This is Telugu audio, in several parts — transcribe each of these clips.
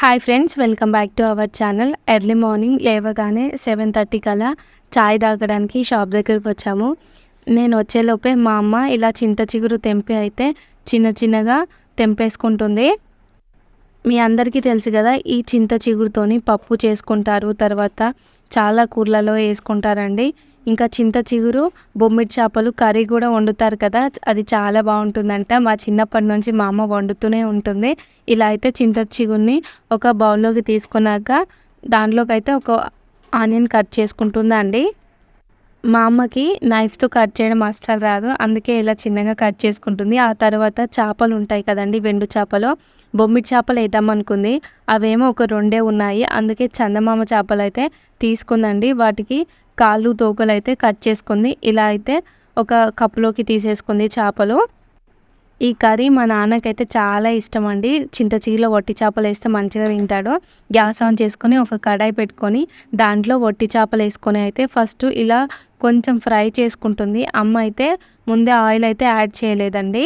Hi friends welcome back to our channel early morning లేవగానే సెవెన్ థర్టీ కల్లా చాయ్ తాగడానికి షాప్ దగ్గరికి వచ్చాము. నేను వచ్చేలోపే మా అమ్మ ఇలా చింత చిగురు తెంపి అయితే చిన్న చిన్నగా తెంపేసుకుంటుంది. మీ అందరికీ తెలుసు కదా ఈ చింత చిగురుతోని పప్పు చేసుకుంటారు తర్వాత చాలా కూరలలో వేసుకుంటారండి. ఇంకా చింత చిగురు బొమ్మిడి చేపలు కర్రీ కూడా వండుతారు కదా అది చాలా బాగుంటుందంట. మా చిన్నప్పటి నుంచి మా అమ్మ వండుతూనే ఉంటుంది. ఇలా అయితే చింత చిగురిని ఒక బౌల్లోకి తీసుకున్నాక దాంట్లోకి అయితే ఒక ఆనియన్ కట్ చేసుకుంటుందండి. మా అమ్మకి నైఫ్తో కట్ చేయడం అస్సలు రాదు. అందుకే ఇలా చిన్నగా కట్ చేసుకుంటుంది. ఆ తర్వాత చేపలు ఉంటాయి కదండి వెండు చేపలు. బొమ్మిడి చేపలు వేద్దామనుకుంది. అవేమో ఒక రెండే ఉన్నాయి. అందుకే చందమామ చేపలు అయితే తీసుకుందండి. వాటికి కాళ్ళు తోకలు అయితే కట్ చేసుకుంది. ఇలా అయితే ఒక కప్పులోకి తీసేసుకుంది చేపలు. ఈ కర్రీ మా నాన్నకైతే చాలా ఇష్టం అండి చింతచీలో వట్టి చేపలు వేస్తే మంచిగా తింటాడు. గ్యాస్ ఆన్ చేసుకొని ఒక కడాయి పెట్టుకొని దాంట్లో వట్టి చేపలు వేసుకొని అయితే ఫస్ట్ ఇలా కొంచెం ఫ్రై చేసుకుంటుంది. అమ్మ అయితే ముందే ఆయిల్ అయితే యాడ్ చేయలేదండి.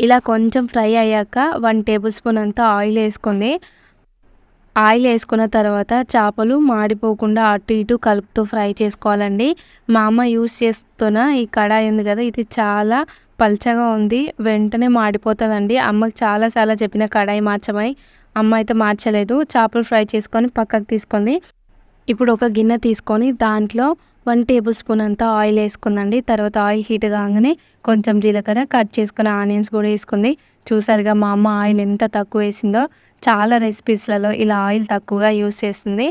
ఇలా కొంచెం ఫ్రై అయ్యాక వన్ టేబుల్ స్పూన్ అంతా ఆయిల్ వేసుకుంది. ఆయిల్ వేసుకున్న తర్వాత చేపలు మాడిపోకుండా అటు ఇటు కలుపుతూ ఫ్రై చేసుకోవాలండి. మా అమ్మ యూస్ చేస్తున్న ఈ కడాయి ఉంది కదా ఇది చాలా పల్చగా ఉంది. వెంటనే మాడిపోతుందండి. అమ్మకి చాలాసార్లు చెప్పిన కడాయి మార్చమై అమ్మ అయితే మార్చలేదు. చేపలు ఫ్రై చేసుకొని పక్కకు తీసుకొని ఇప్పుడు ఒక గిన్నె తీసుకొని దాంట్లో వన్ టేబుల్ స్పూన్ అంతా ఆయిల్ వేసుకుందండి. తర్వాత ఆయిల్ హీట్ కాగానే కొంచెం జీలకర్ర కట్ చేసుకున్న ఆనియన్స్ కూడా వేసుకుంది. చూసారుగా మా అమ్మ ఆయిల్ ఎంత తక్కువ వేసిందో. చాలా రెసిపీస్లలో ఇలా ఆయిల్ తక్కువగా యూస్ చేస్తుంది.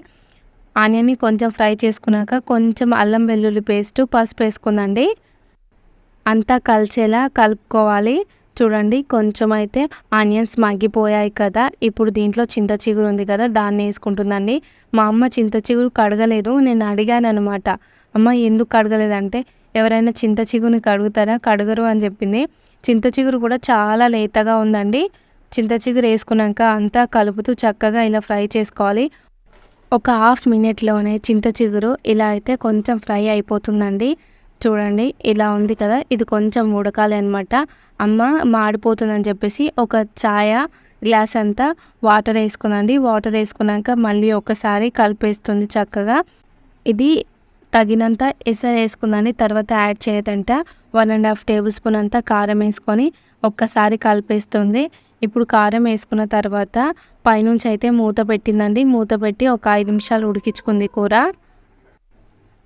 ఆనియన్ని కొంచెం ఫ్రై చేసుకున్నాక కొంచెం అల్లం వెల్లుల్లి పేస్ట్ పసుపు వేసుకుందండి. అంతా కలిసేలా కలుపుకోవాలి. చూడండి కొంచెం అయితే ఆనియన్స్ మగ్గిపోయాయి కదా. ఇప్పుడు దీంట్లో చింత చిగురు ఉంది కదా దాన్ని వేసుకుంటుందండి. మా అమ్మ చింత చిగురు కడగలేదు నేను అడిగాను అనమాట అమ్మ ఎందుకు కడగలేదంటే ఎవరైనా చింత చిగురుని కడుగుతారా? కడగరు అని చెప్పింది. చింత చిగురు కూడా చాలా లేతగా ఉందండి. చింత చిగురు వేసుకున్నాక అంతా కలుపుతూ చక్కగా ఇలా ఫ్రై చేసుకోవాలి. ఒక హాఫ్ మినిట్లోనే చింత చిగురు ఇలా అయితే కొంచెం ఫ్రై అయిపోతుందండి. చూడండి ఇలా ఉంది కదా. ఇది కొంచెం ఉడకాలి అనమాట అమ్మ మాడిపోతుందని చెప్పేసి ఒక ఛాయ గ్లాస్ అంతా వాటర్ వేసుకుందండి. వాటర్ వేసుకున్నాక మళ్ళీ ఒకసారి కలిపేస్తుంది చక్కగా. ఇది తగినంత ఎసరు వేసుకుందండి తర్వాత యాడ్ చేయదంట. One and half tablespoon అంతా కారం వేసుకొని ఒక్కసారి కలిపేస్తుంది. ఇప్పుడు కారం వేసుకున్న తర్వాత పైనుంచి అయితే మూత పెట్టిందండి. మూత పెట్టి ఒక ఐదు నిమిషాలు ఉడికించుకుంది కూర.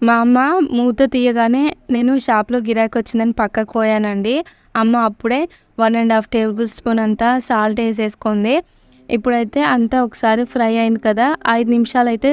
మా అమ్మ మూత తీయగానే నేను షాప్లో గిరాకీ వచ్చిందని పక్కకు పోయానండి. అమ్మ అప్పుడే one and half tablespoon అంతా సాల్ట్ వేసేసుకుంది. ఇప్పుడైతే అంతా ఒకసారి ఫ్రై అయింది కదా ఐదు నిమిషాలు అయితే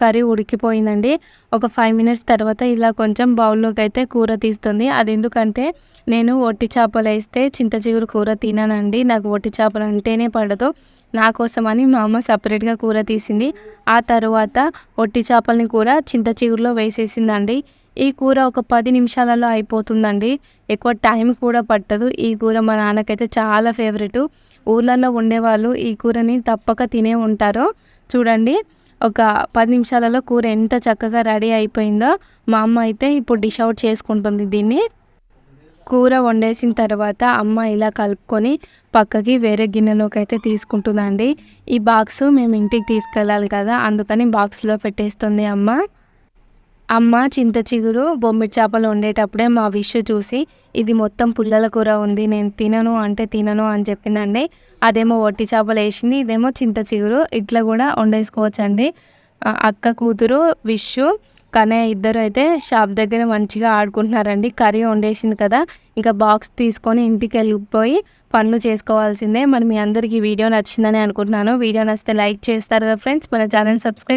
కర్రీ ఉడికిపోయిందండి. ఒక ఫైవ్ మినిట్స్ తర్వాత ఇలా కొంచెం బౌల్లోకి అయితే కూర తీస్తుంది. అది ఎందుకంటే నేను ఒట్టి చేపలు వేస్తే చింత చిగురు కూర తినానండి. నాకు ఒట్టి చేపలు అంటేనే పడదు. నా కోసమని మా అమ్మ సపరేట్గా కూర తీసింది. ఆ తర్వాత ఒట్టి చేపలని కూడా చింత చిగురులో వేసేసిందండి. ఈ కూర ఒక పది నిమిషాలలో అయిపోతుందండి. ఎక్కువ టైం కూడా పట్టదు. ఈ కూర మా నాన్నకైతే చాలా ఫేవరెట్ ఊర్లలో ఉండేవాళ్ళు ఈ కూరని తప్పక తినే ఉంటారు. చూడండి. ఒక పది నిమిషాలలో కూర ఎంత చక్కగా రెడీ అయిపోయిందో మా అమ్మ అయితే ఇప్పుడు డిష్ అవుట్ చేసుకుంటుంది దీన్ని. కూర వండేసిన తర్వాత అమ్మ ఇలా కలుపుకొని పక్కకి వేరే గిన్నెలోకి అయితే తీసుకుంటుందండి. ఈ బాక్స్ మేము ఇంటికి తీసుకెళ్ళాలి కదా అందుకని బాక్స్లో పెట్టేస్తుంది అమ్మ. అమ్మ చింత చిగురు బొమ్మిడి చేపలు వండేటప్పుడే మా విష్ చూసి ఇది మొత్తం పుల్లల కూర ఉంది నేను తినను అంటే తినను అని చెప్పిందండి. అదేమో వట్టి చేపలు వేసింది ఇదేమో చింత చిగురు ఇట్లా కూడా వండేసుకోవచ్చండి. అక్క కూతురు విష్ కానీ ఇద్దరు అయితే షాప్ దగ్గర మంచిగా ఆడుకుంటున్నారండి. కర్రీ వండేసింది కదా ఇంకా బాక్స్ తీసుకొని ఇంటికి వెళ్ళిపోయి పనులు చేసుకోవాల్సిందే. మరి మీ అందరికీ వీడియో నచ్చిందని అనుకుంటున్నాను. వీడియో నచ్చితే లైక్ చేస్తారు కదా ఫ్రెండ్స్. మన ఛానల్ సబ్స్క్రైబ్